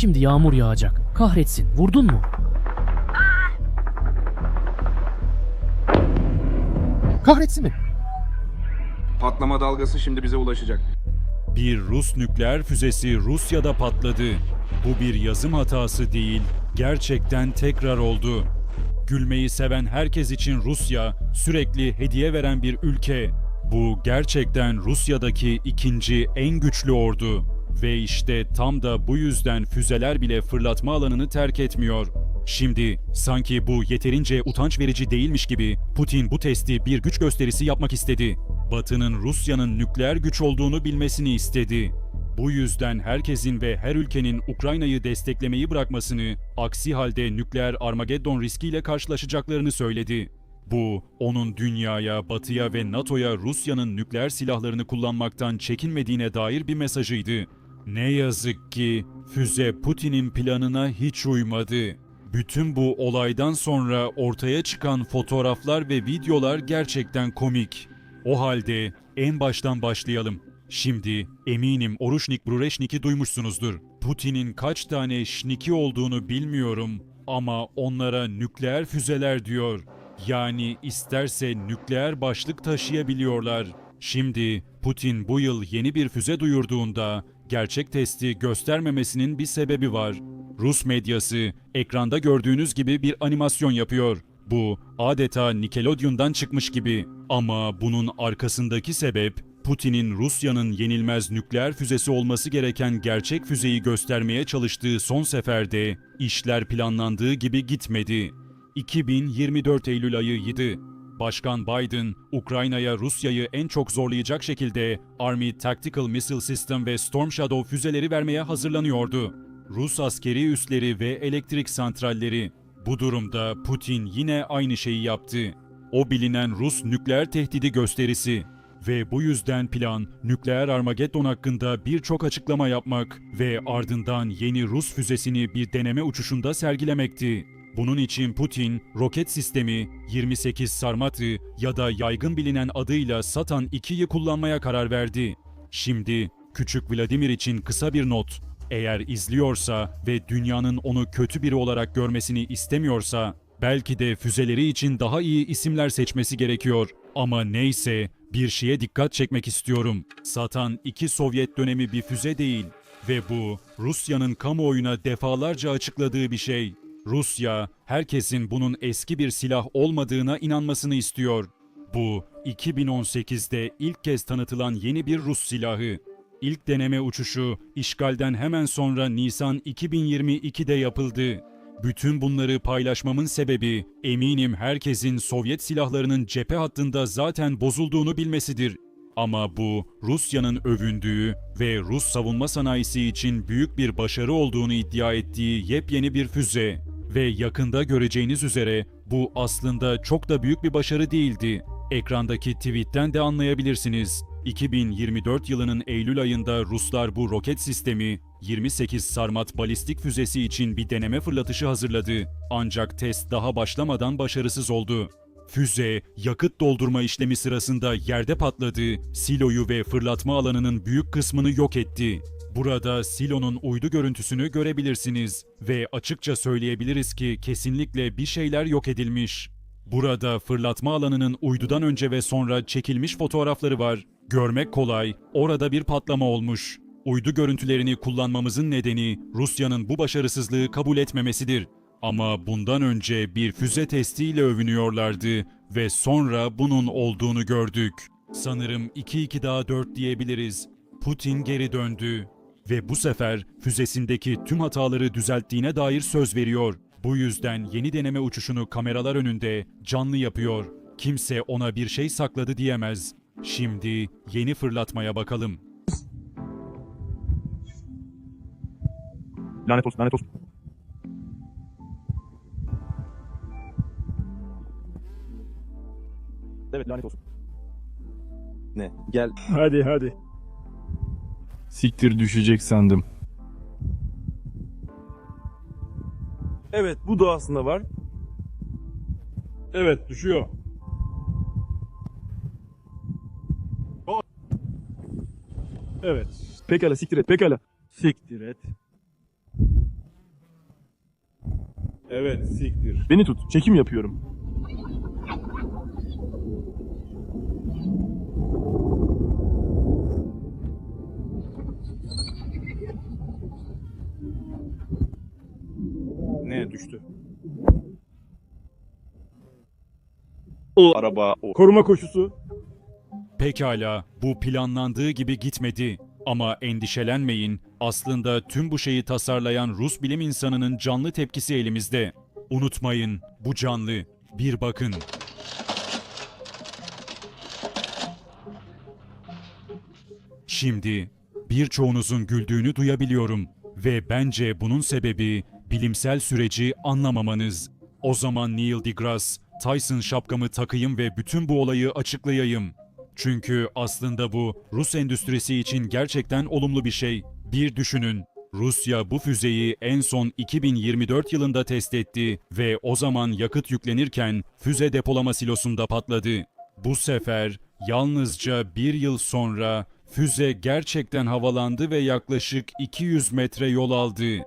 Şimdi yağmur yağacak. Kahretsin. Vurdun mu? Kahretsin mi? Patlama dalgası şimdi bize ulaşacak. Bir Rus nükleer füzesi Rusya'da patladı. Bu bir yazım hatası değil, gerçekten tekrar oldu. Gülmeyi seven herkes için Rusya sürekli hediye veren bir ülke. Bu gerçekten Rusya'daki ikinci en güçlü ordu. Ve işte tam da bu yüzden füzeler bile fırlatma alanını terk etmiyor. Şimdi sanki bu yeterince utanç verici değilmiş gibi Putin bu testi bir güç gösterisi yapmak istedi. Batı'nın Rusya'nın nükleer güç olduğunu bilmesini istedi. Bu yüzden herkesin ve her ülkenin Ukrayna'yı desteklemeyi bırakmasını, aksi halde nükleer Armageddon riskiyle karşılaşacaklarını söyledi. Bu, onun dünyaya, batıya ve NATO'ya Rusya'nın nükleer silahlarını kullanmaktan çekinmediğine dair bir mesajıydı. Ne yazık ki füze Putin'in planına hiç uymadı. Bütün bu olaydan sonra ortaya çıkan fotoğraflar ve videolar gerçekten komik. O halde en baştan başlayalım. Şimdi eminim Oruşnik Brureşnik'i duymuşsunuzdur. Putin'in kaç tane şniki olduğunu bilmiyorum ama onlara nükleer füzeler diyor. Yani isterse nükleer başlık taşıyabiliyorlar. Şimdi Putin bu yıl yeni bir füze duyurduğunda gerçek testi göstermemesinin bir sebebi var. Rus medyası ekranda gördüğünüz gibi bir animasyon yapıyor. Bu adeta Nickelodeon'dan çıkmış gibi. Ama bunun arkasındaki sebep Putin'in Rusya'nın yenilmez nükleer füzesi olması gereken gerçek füzeyi göstermeye çalıştığı son seferde işler planlandığı gibi gitmedi. 2024 Eylül ayıydı. Başkan Biden, Ukrayna'ya Rusya'yı en çok zorlayacak şekilde Army Tactical Missile System ve Storm Shadow füzeleri vermeye hazırlanıyordu. Rus askeri üsleri ve elektrik santralleri. Bu durumda Putin yine aynı şeyi yaptı. O bilinen Rus nükleer tehdidi gösterisi. Ve bu yüzden plan nükleer Armageddon hakkında birçok açıklama yapmak ve ardından yeni Rus füzesini bir deneme uçuşunda sergilemekti. Bunun için Putin, roket sistemi 28 Sarmatı ya da yaygın bilinen adıyla Satan 2'yi kullanmaya karar verdi. Şimdi küçük Vladimir için kısa bir not. Eğer izliyorsa ve dünyanın onu kötü biri olarak görmesini istemiyorsa, belki de füzeleri için daha iyi isimler seçmesi gerekiyor. Ama neyse, bir şeye dikkat çekmek istiyorum. Satan 2 Sovyet dönemi bir füze değil ve bu Rusya'nın kamuoyuna defalarca açıkladığı bir şey. Rusya, herkesin bunun eski bir silah olmadığına inanmasını istiyor. Bu, 2018'de ilk kez tanıtılan yeni bir Rus silahı. İlk deneme uçuşu işgalden hemen sonra Nisan 2022'de yapıldı. Bütün bunları paylaşmamın sebebi eminim herkesin Sovyet silahlarının cephe hattında zaten bozulduğunu bilmesidir. Ama bu Rusya'nın övündüğü ve Rus savunma sanayisi için büyük bir başarı olduğunu iddia ettiği yepyeni bir füze. Ve yakında göreceğiniz üzere bu aslında çok da büyük bir başarı değildi. Ekrandaki tweetten de anlayabilirsiniz. 2024 yılının Eylül ayında Ruslar bu roket sistemi 28 Sarmat balistik füzesi için bir deneme fırlatışı hazırladı. Ancak test daha başlamadan başarısız oldu. Füze, yakıt doldurma işlemi sırasında yerde patladı, siloyu ve fırlatma alanının büyük kısmını yok etti. Burada silonun uydu görüntüsünü görebilirsiniz ve açıkça söyleyebiliriz ki kesinlikle bir şeyler yok edilmiş. Burada fırlatma alanının uydudan önce ve sonra çekilmiş fotoğrafları var. Görmek kolay, orada bir patlama olmuş. Uydu görüntülerini kullanmamızın nedeni Rusya'nın bu başarısızlığı kabul etmemesidir. Ama bundan önce bir füze testiyle övünüyorlardı ve sonra bunun olduğunu gördük. Sanırım 2-2 daha 4 diyebiliriz. Putin geri döndü ve bu sefer füzesindeki tüm hataları düzelttiğine dair söz veriyor. Bu yüzden yeni deneme uçuşunu kameralar önünde canlı yapıyor. Kimse ona bir şey sakladı diyemez. Şimdi yeni fırlatmaya bakalım. Lanet olsun, lanet olsun. Evet, lanet olsun. Ne? Gel. Hadi, hadi. Siktir düşecek sandım. Evet, bu da aslında var. Evet, düşüyor. Evet. Pekala, siktir et, pekala. Siktir et. Evet siktir. Beni tut. Çekim yapıyorum. Ne düştü? O araba o. Koruma koşusu. Pekala, bu planlandığı gibi gitmedi. Ama endişelenmeyin, aslında tüm bu şeyi tasarlayan Rus bilim insanının canlı tepkisi elimizde. Unutmayın, bu canlı. Bir bakın. Şimdi birçoğunuzun güldüğünü duyabiliyorum ve bence bunun sebebi bilimsel süreci anlamamanız. O zaman Neil deGrasse, Tyson şapkamı takayım ve bütün bu olayı açıklayayım. Çünkü aslında bu Rus endüstrisi için gerçekten olumlu bir şey. Bir düşünün. Rusya bu füzeyi en son 2024 yılında test etti ve o zaman yakıt yüklenirken füze depolama silosunda patladı. Bu sefer yalnızca bir yıl sonra füze gerçekten havalandı ve yaklaşık 200 metre yol aldı.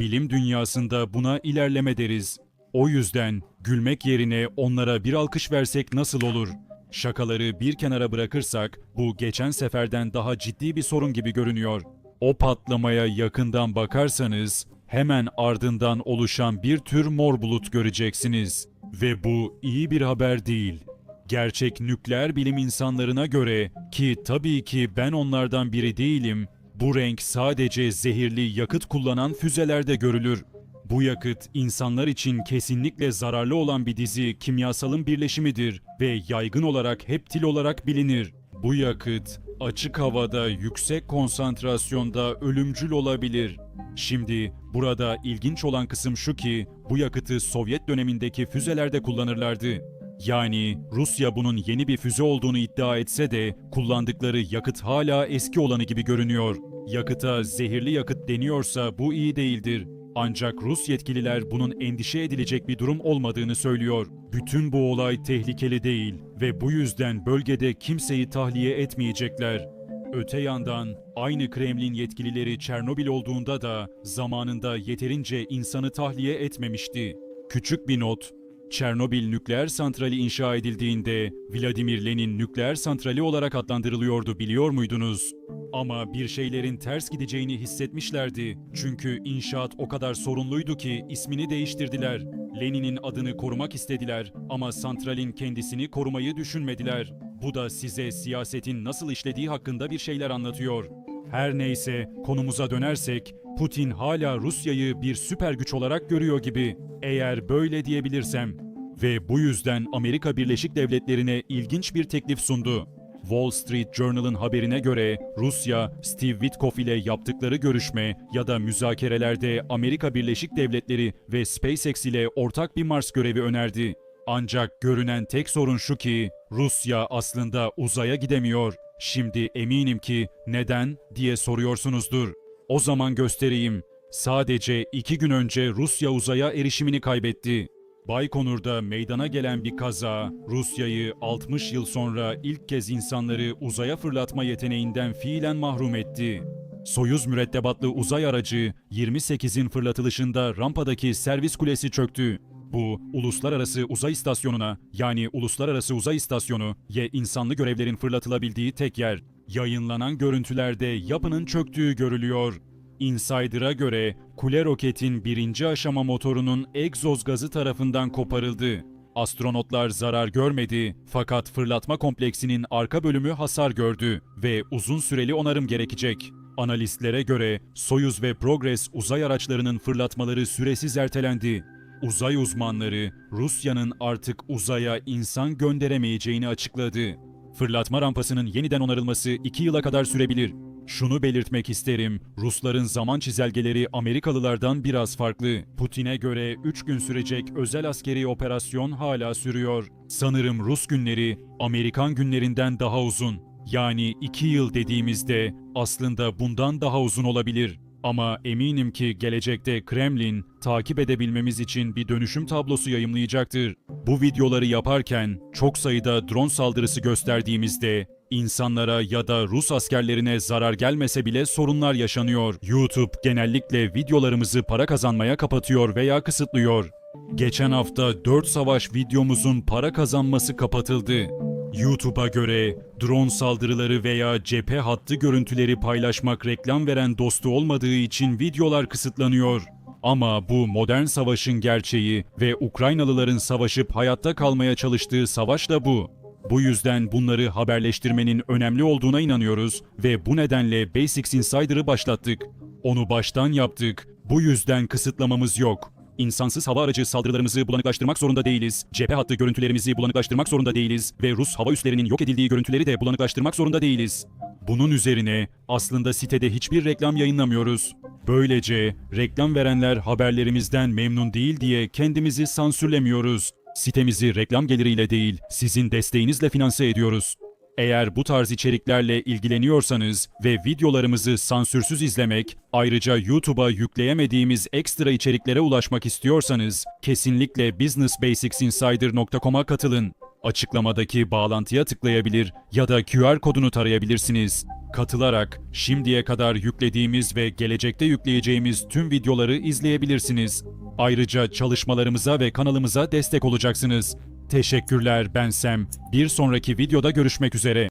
Bilim dünyasında buna ilerleme deriz. O yüzden gülmek yerine onlara bir alkış versek nasıl olur? Şakaları bir kenara bırakırsak bu geçen seferden daha ciddi bir sorun gibi görünüyor. O patlamaya yakından bakarsanız hemen ardından oluşan bir tür mor bulut göreceksiniz. Ve bu iyi bir haber değil. Gerçek nükleer bilim insanlarına göre ki tabii ki ben onlardan biri değilim, bu renk sadece zehirli yakıt kullanan füzelerde görülür. Bu yakıt insanlar için kesinlikle zararlı olan bir dizi kimyasalın birleşimidir ve yaygın olarak heptil olarak bilinir. Bu yakıt açık havada yüksek konsantrasyonda ölümcül olabilir. Şimdi burada ilginç olan kısım şu ki bu yakıtı Sovyet dönemindeki füzelerde kullanırlardı. Yani Rusya bunun yeni bir füze olduğunu iddia etse de kullandıkları yakıt hala eski olanı gibi görünüyor. Yakıta zehirli yakıt deniyorsa bu iyi değildir. Ancak Rus yetkililer bunun endişe edilecek bir durum olmadığını söylüyor. Bütün bu olay tehlikeli değil ve bu yüzden bölgede kimseyi tahliye etmeyecekler. Öte yandan aynı Kremlin yetkilileri Çernobil olduğunda da zamanında yeterince insanı tahliye etmemişti. Küçük bir not, Çernobil nükleer santrali inşa edildiğinde Vladimir Lenin nükleer santrali olarak adlandırılıyordu biliyor muydunuz? Ama bir şeylerin ters gideceğini hissetmişlerdi. Çünkü inşaat o kadar sorunluydu ki ismini değiştirdiler. Lenin'in adını korumak istediler ama santralin kendisini korumayı düşünmediler. Bu da size siyasetin nasıl işlediği hakkında bir şeyler anlatıyor. Her neyse konumuza dönersek Putin hala Rusya'yı bir süper güç olarak görüyor gibi. Eğer böyle diyebilirsem. Ve bu yüzden Amerika Birleşik Devletleri'ne ilginç bir teklif sundu. Wall Street Journal'ın haberine göre Rusya, Steve Witkoff ile yaptıkları görüşme ya da müzakerelerde Amerika Birleşik Devletleri ve SpaceX ile ortak bir Mars görevi önerdi. Ancak görünen tek sorun şu ki Rusya aslında uzaya gidemiyor. Şimdi eminim ki neden diye soruyorsunuzdur. O zaman göstereyim. Sadece iki gün önce Rusya uzaya erişimini kaybetti. Baykonur'da meydana gelen bir kaza, Rusya'yı 60 yıl sonra ilk kez insanları uzaya fırlatma yeteneğinden fiilen mahrum etti. Soyuz mürettebatlı uzay aracı 28'in fırlatılışında rampadaki servis kulesi çöktü. Bu, uluslararası uzay istasyonuna yani Uluslararası Uzay İstasyonu ye insanlı görevlerin fırlatılabildiği tek yer. Yayınlanan görüntülerde yapının çöktüğü görülüyor. Insider'a göre kule roketin birinci aşama motorunun egzoz gazı tarafından koparıldı. Astronotlar zarar görmedi fakat fırlatma kompleksinin arka bölümü hasar gördü ve uzun süreli onarım gerekecek. Analistlere göre Soyuz ve Progress uzay araçlarının fırlatmaları süresiz ertelendi. Uzay uzmanları Rusya'nın artık uzaya insan gönderemeyeceğini açıkladı. Fırlatma rampasının yeniden onarılması 2 yıla kadar sürebilir. Şunu belirtmek isterim, Rusların zaman çizelgeleri Amerikalılardan biraz farklı. Putin'e göre 3 gün sürecek özel askeri operasyon hala sürüyor. Sanırım Rus günleri Amerikan günlerinden daha uzun. Yani 2 yıl dediğimizde aslında bundan daha uzun olabilir. Ama eminim ki gelecekte Kremlin takip edebilmemiz için bir dönüşüm tablosu yayımlayacaktır. Bu videoları yaparken çok sayıda drone saldırısı gösterdiğimizde insanlara ya da Rus askerlerine zarar gelmese bile sorunlar yaşanıyor. YouTube genellikle videolarımızı para kazanmaya kapatıyor veya kısıtlıyor. Geçen hafta 4 savaş videomuzun para kazanması kapatıldı. YouTube'a göre drone saldırıları veya cephe hattı görüntüleri paylaşmak reklam veren dostu olmadığı için videolar kısıtlanıyor. Ama bu modern savaşın gerçeği ve Ukraynalıların savaşıp hayatta kalmaya çalıştığı savaş da bu. Bu yüzden bunları haberleştirmenin önemli olduğuna inanıyoruz ve bu nedenle Basics Insider'ı başlattık. Onu baştan yaptık. Bu yüzden kısıtlamamız yok. İnsansız hava aracı saldırılarımızı bulanıklaştırmak zorunda değiliz. Cephe hattı görüntülerimizi bulanıklaştırmak zorunda değiliz. Ve Rus hava üslerinin yok edildiği görüntüleri de bulanıklaştırmak zorunda değiliz. Bunun üzerine aslında sitede hiçbir reklam yayınlamıyoruz. Böylece reklam verenler haberlerimizden memnun değil diye kendimizi sansürlemiyoruz. Sitemizi reklam geliriyle değil, sizin desteğinizle finanse ediyoruz. Eğer bu tarz içeriklerle ilgileniyorsanız ve videolarımızı sansürsüz izlemek, ayrıca YouTube'a yükleyemediğimiz ekstra içeriklere ulaşmak istiyorsanız, kesinlikle businessbasicsinsider.com'a katılın. Açıklamadaki bağlantıya tıklayabilir ya da QR kodunu tarayabilirsiniz. Katılarak şimdiye kadar yüklediğimiz ve gelecekte yükleyeceğimiz tüm videoları izleyebilirsiniz. Ayrıca çalışmalarımıza ve kanalımıza destek olacaksınız. Teşekkürler ben Sam. Bir sonraki videoda görüşmek üzere.